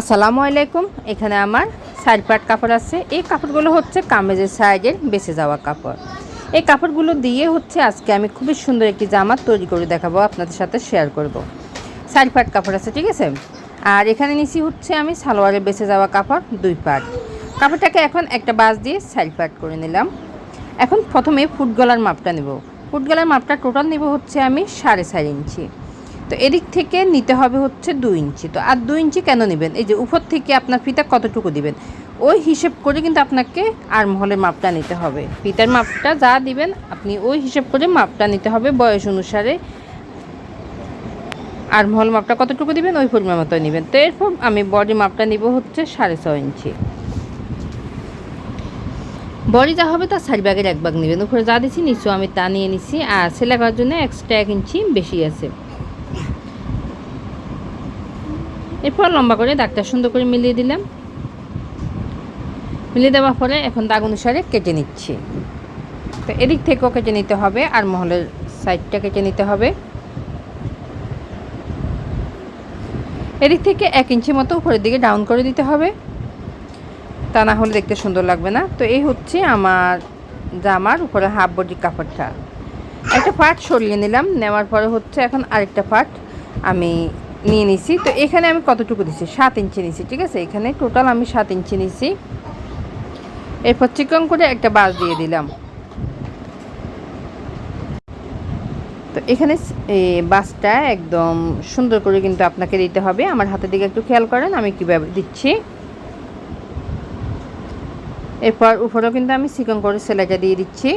আসসালামু আলাইকুম। এখানে আমার সাইড পাট কাপড় আছে। এই কাপড়গুলো হচ্ছে কামেজের সাইডের বেঁচে যাওয়া কাপড়। এই কাপড়গুলো দিয়ে হচ্ছে আজকে আমি খুবই সুন্দর একটি জামা তৈরি করে দেখাবো, আপনাদের সাথে শেয়ার করব। সাইড পাট কাপড় আছে, ঠিক আছে? আর এখানে নিচি হচ্ছে আমি সালোয়ারের বেঁচে যাওয়া কাপড়, দুই পাট কাপড়টাকে এখন একটা বাস দিয়ে সাইড পাট করে নিলাম। এখন প্রথমে ফুট গলার মাপটা নেব। ফুট গলার মাপটা টোটাল নেব হচ্ছে আমি সাড়ে চার ইঞ্চি। তো এদিক থেকে নিতে হবে হচ্ছে দুই ইঞ্চি। তো আর দুই ইঞ্চি কেন নেবেন? এই যে উপর থেকে আপনার ফিতা কতটুকু দিবেন? ওই হিসেব করে কিন্তু আপনাকে আর মহলের মাপটা নিতে হবে। ফিতার মাপটা যা দিবেন, আপনি ওই হিসেব করে মাপটা নিতে হবে বয়স অনুসারে। আর মহল মাপটা কতটুকু দিবেন? ওই পরিমাণ মতো নেবেন। তো এরপর আমি বডি মাপটা নিব হচ্ছে সাড়ে ছয় ইঞ্চি। বডি যা হবে তার সারি ব্যাগের এক ভাগ নেবেন। উপরে যা দিচ্ছি নিচু আমি তা নিয়ে নিচ্ছি আর সেলাই করার জন্য এক্সট্রা এক ইঞ্চি বেশি আছে। এরপর লম্বা করে দাগটা সুন্দর করে মিলিয়ে দিলাম। মিলিয়ে দেওয়ার পরে এখন দাগ অনুসারে কেটে নিচ্ছি। তো এদিক থেকেও কেটে নিতে হবে আর মহলের সাইডটা কেটে নিতে হবে। এদিক থেকে এক ইঞ্চি মতো উপরের দিকে ডাউন করে দিতে হবে। তা না হলে দেখতে সুন্দর লাগবে না। তো এই হচ্ছে আমার জামার উপরে হাফ বডি কাপড়টা। একটা পার্ট সরিয়ে নিলাম। নেওয়ার পরে হচ্ছে এখন আরেকটা পার্ট আমি নিয়ে নিছি। তো এখানে আমি কতটুকু দিছি? সাত ইঞ্চি নিছি, ঠিক আছে? এখানে টোটাল আমি সাত ইঞ্চি নিছি। এরপর চিকন করে একটা বাস দিয়ে দিলাম। তো এখানে বাসটা একদম সুন্দর করে কিন্তু আপনাকে দিতে হবে। আমার হাতের দিকে একটু খেয়াল করেন, আমি কীভাবে দিচ্ছি। এরপর উপরেও কিন্তু আমি চিকন করে সেলাইটা দিয়ে দিচ্ছি।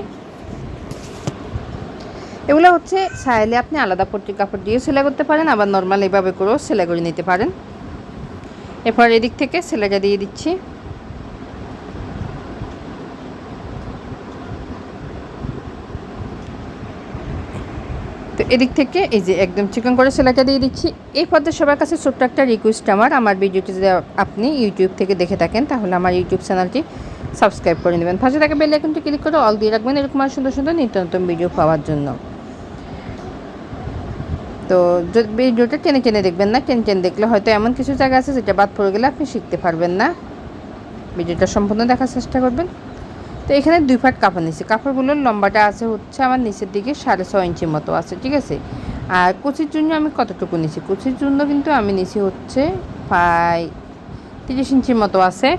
এগুলো হচ্ছে চাইলে আপনি আলাদা পট্টি কাপড় দিয়েও সেলাই করতে পারেন, আবার নর্মাল এইভাবে করেও সেলাই করে নিতে পারেন। এরপর এদিক থেকে সেলাইটা দিয়ে দিচ্ছি। তো এদিক থেকে এই যে একদম চিকন করে সেলাইটা দিয়ে দিচ্ছি। এই পর্যায়ে সবার কাছে ছোট্ট একটা রিকোয়েস্ট আমার। আমার ভিডিওটি যদি আপনি ইউটিউব থেকে দেখে থাকেন, তাহলে আমার ইউটিউব চ্যানেলটি সাবস্ক্রাইব করে নেবেন। পাশে থাকা বেল আইকনটি ক্লিক করে অল দিয়ে রাখবেন। এরকম আর সুন্দর সুন্দর নিত্য নতুন ভিডিও পাওয়ার জন্য। তো ভিডিওটা টেনে টেনে দেখবেন না, টেনে টেনে দেখলে হয়তো এমন কিছু জায়গা আছে যেটা বাদ পড়ে গেলে আপনি শিখতে পারবেন না। ভিডিওটা সম্পূর্ণ দেখার চেষ্টা করবেন। তো এখানে দুই ফাট কাপড় নিচ্ছি কাপড়গুলোর লম্বাটা আছে হচ্ছে আমার নিচের দিকে সাড়ে ছয় ইঞ্চির মতো আছে, ঠিক আছে? আর কুচির জন্য আমি কতটুকু নিছি কুচির জন্য কিন্তু আমি নিছি হচ্ছে প্রায় তিরিশ ইঞ্চির মতো আছে।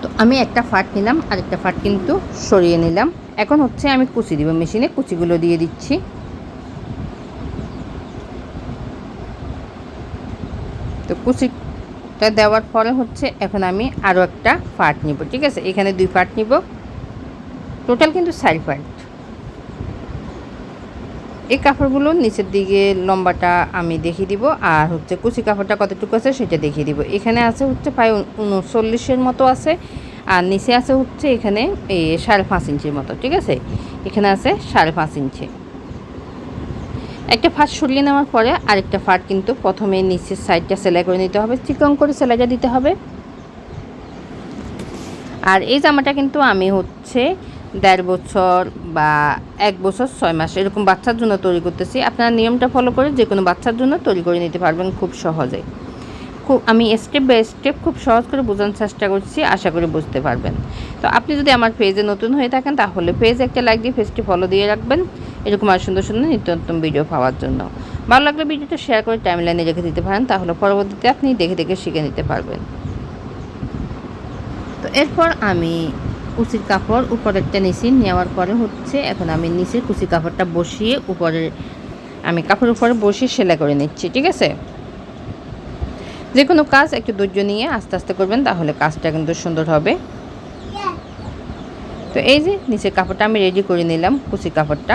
তো আমি একটা ফাট নিলাম আর একটা ফাট কিন্তু সরিয়ে নিলাম। এখন হচ্ছে আমি কুচি দিব মেশিনে, কুচিগুলো দিয়ে দিচ্ছি। তো কুচিটা দেওয়ার পরে হচ্ছে এখন আমি আরও একটা ফাট নিব, ঠিক আছে? এখানে দুই ফাট নিব। টোটাল কিন্তু চার ফাট এই কাপড়গুলো নিচের দিকে লম্বাটা আমি দেখিয়ে দিব, আর হচ্ছে কুচি কাপড়টা কতটুকু আছে সেটা দেখিয়ে দিব। এখানে আছে হচ্ছে প্রায় উনচল্লিশের মতো আছে, আর নিচে আছে হচ্ছে এখানে এই সাড়ে পাঁচ ইঞ্চির মতো, ঠিক আছে? এখানে আছে সাড়ে পাঁচ ইঞ্চি। একটা ফাট সরিয়ে নেওয়ার পরে আরেকটা ফাট কিন্তু প্রথমে নিচের সাইডটা সেলাই করে নিতে হবে, চিকন করে সেলাইটা দিতে হবে। আর এই জামাটা কিন্তু আমি হচ্ছে দেড় বছর বা এক বছর ছয় মাস এরকম বাচ্চার জন্য তৈরি করতেছি। আপনারা নিয়মটা ফলো করে যে কোনো বাচ্চার জন্য তৈরি করে নিতে পারবেন খুব সহজে। খুব আমি স্টেপ বাই স্টেপ খুব সহজ করে বোঝানোর চেষ্টা করছি, আশা করি বুঝতে পারবেন। তো আপনি যদি আমার পেজে নতুন হয়ে থাকেন, তাহলে পেজ একটা লাইক দিয়ে পেজটি ফলো দিয়ে রাখবেন। এরকম আর সুন্দর সুন্দর নিত্য নতুন ভিডিও পাওয়ার জন্য। ভালো লাগলে ভিডিওটা শেয়ার করে টাইম লাইনে রেখে দিতে পারেন, তাহলে পরবর্তীতে আপনি দেখে দেখে শিখে নিতে পারবেন। তো এরপর আমি কুচির কাপড় উপরেরটা নিচে নেওয়ার পরে হচ্ছে, এখন আমি নিচে কুচির কাপড়টা বসিয়ে উপরে আমি কাপড়ের উপরে বসিয়ে সেলাই করে নিচ্ছি, ঠিক আছে? যে কোনো কাজ একটু ধৈর্য নিয়ে আস্তে আস্তে করবেন, তাহলে কাজটা কিন্তু সুন্দর হবে। তো এই যে নিচের কাপড়টা আমি রেডি করে নিলাম, কুচি কাপড়টা।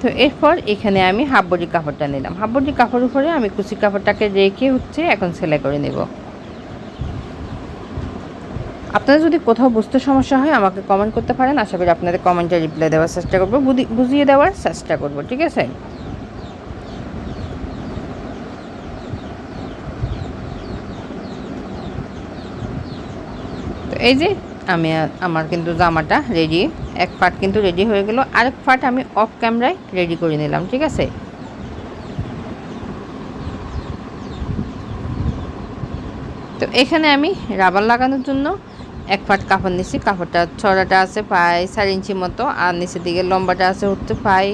তো এরপর এখানে আমি হাফ বডি কাপড়টা নিলাম। হাফ বডি কাপড় উপরে আমি কুচি কাপড়টাকে রেখে হচ্ছে এখন সেলাই করে নেব। আপনাদের যদি কোথাও বুঝতে সমস্যা হয়, আমাকে কমেন্ট করতে পারেন। আশা করি আপনাদের কমেন্টে রিপ্লাই দেওয়ার চেষ্টা করব। বুঝিয়ে দেওয়ার চেষ্টা করব, ঠিক আছে? এই যে আমি আমার কিন্তু জামাটা রেডি এক পার্ট কিন্তু রেডি হয়ে গেল। আরেক পার্ট আমি অফ ক্যামেরায় রেডি করে নিলাম, ঠিক আছে? তো এখানে আমি রাবার লাগানোর জন্য এক ফাট কাপড় নিছি। কাপড়টা ছড়াটা আছে প্রায় চার ইঞ্চি মতো, আর নিচের দিকে লম্বাটা আছে হচ্ছে প্রায়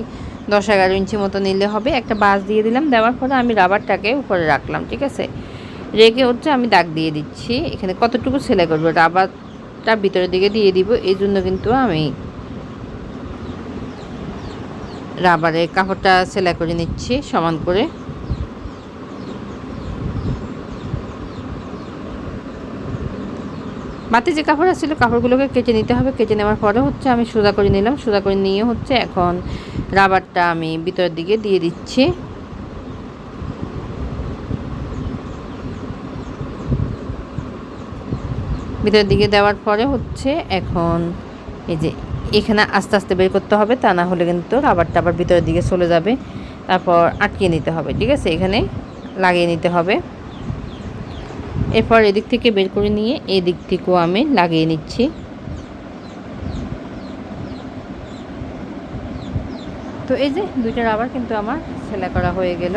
দশ এগারো ইঞ্চি মতো নিলে হবে। একটা বাস দিয়ে দিলাম, দেওয়ার পরে আমি রাবারটাকে উপরে রাখলাম, ঠিক আছে? রেখে হচ্ছে আমি দাগ দিয়ে দিচ্ছি। এখানে কতটুকু সেলাই করব? রাবারটা ভিতরের দিকে দিয়ে দিব। এই জন্য কিন্তু আমি রাবারে কাপড়টা সেলাই করে নিচ্ছি সমান করে। বাতি যে কাপড় আসছিল কাপড়গুলোকে কেটে নিতে হবে। কেটে নেওয়ার পরে হচ্ছে আমি সোজা করে নিলাম। সোজা করে নিয়ে হচ্ছে এখন রাবারটা আমি ভিতরের দিকে দিয়ে দিচ্ছি। ভিতরের দিকে দেওয়ার পরে হচ্ছে এখন এই যে এখানে আস্তে আস্তে বের করতে হবে, তা না হলে কিন্তু রাবারটা আবার ভিতরের দিকে চলে যাবে। তারপর আটকিয়ে নিতে হবে, ঠিক আছে? এখানে লাগিয়ে নিতে হবে। এরপর এদিক থেকে বের করে নিয়ে এই দিক থেকেও আমি লাগিয়ে নিচ্ছি। তো এই যে দুইটা রাবার কিন্তু আমার সেলাই করা হয়ে গেল।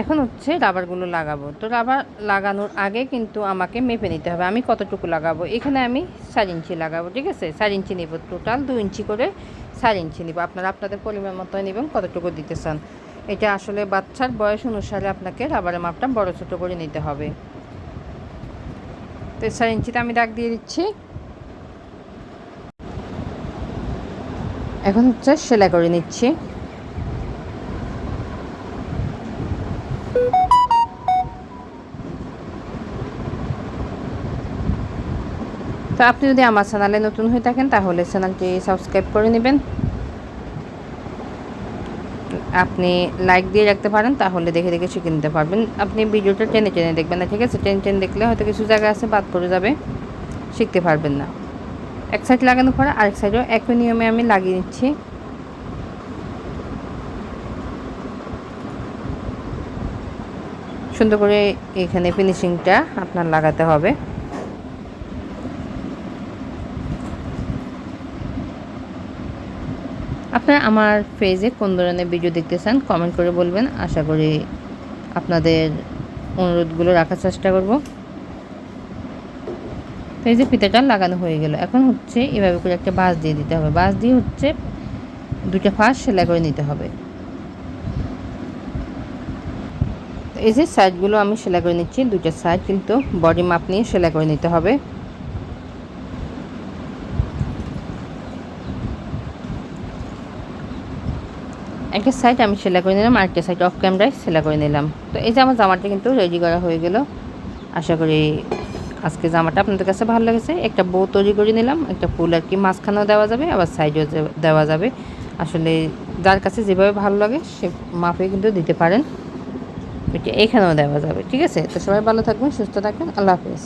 এখন হচ্ছে রাবারগুলো লাগাবো। তো রাবার লাগানোর আগে কিন্তু আমাকে মেপে নিতে হবে, আমি কতটুকু লাগাবো? এখানে আমি চার ইঞ্চি লাগাবো, ঠিক আছে? চার ইঞ্চি নিব টোটাল দু ইঞ্চি করে চার ইঞ্চি নেব। আপনারা আপনাদের পরিমাণ মতো নেবেন, কতটুকু দিতে চান। এটা আসলে বাচ্চার বয়স অনুসারে আপনাকে রাবারের মাপটা বড় ছোটো করে নিতে হবে। তো চার ইঞ্চিতে আমি দাগ দিয়ে দিচ্ছি। এখন হচ্ছে সেলাই করে নিচ্ছি। তো আপনি যদি আমার চ্যানেলে নতুন হয়ে থাকেন, তাহলে চ্যানেলটি সাবস্ক্রাইব করে নেবেন। আপনি লাইক দিয়ে রাখতে পারেন, তাহলে দেখে দেখে শিখে নিতে পারবেন। আপনি ভিডিওটা টেনে টেনে দেখবেন না, ঠিক আছে? টেনে টেনে দেখলে হয়তো কিছু জায়গা আছে, বাদ পড়ে যাবে। শিখতে পারবেন না। এক সাইড লাগানোর পরে আরেক সাইডেও একই নিয়মে আমি লাগিয়ে নিচ্ছি। সুন্দর করে এখানে ফিনিশিংটা আপনার লাগাতে হবে। আপনারা আমার পেজে কোন ধরনের ভিডিও দেখতে চান কমেন্ট করে বলবেন। আশা করি আপনাদের অনুরোধগুলো রাখার চেষ্টা করব। তো এই যে ফিতাটা লাগানো হয়ে গেল। এখন হচ্ছে এভাবে করে একটা বাঁশ দিয়ে দিতে হবে। বাঁশ দিয়ে হচ্ছে দুটা ফাঁস সেলাই করে নিতে হবে। এই যে সাইডগুলো আমি সেলাই করে নিচ্ছি দুটা সাইড কিন্তু বডি মাপ নিয়ে সেলাই করে নিতে হবে। একটা সাইড আমি সেলাই করে নিলাম, আরেকটা সাইড অফ ক্যামেরায় সেলাই করে নিলাম। তো এই যে আমার জামাটা কিন্তু রেডি করা হয়ে গেল। আশা করি আজকে জামাটা আপনাদের কাছে ভালো লেগেছে। একটা বউ তৈরি করে নিলাম, একটা ফুল আর কি মাঝখানেও দেওয়া যাবে, আবার সাইডেও দেওয়া যাবে। আসলে যার কাছে যেভাবে ভালো লাগে, সে মাপে কিন্তু দিতে পারেন। এটা এখানেও দেওয়া যাবে, ঠিক আছে? তো সবাই ভালো থাকবেন, সুস্থ থাকবেন, আল্লাহ হাফেজ।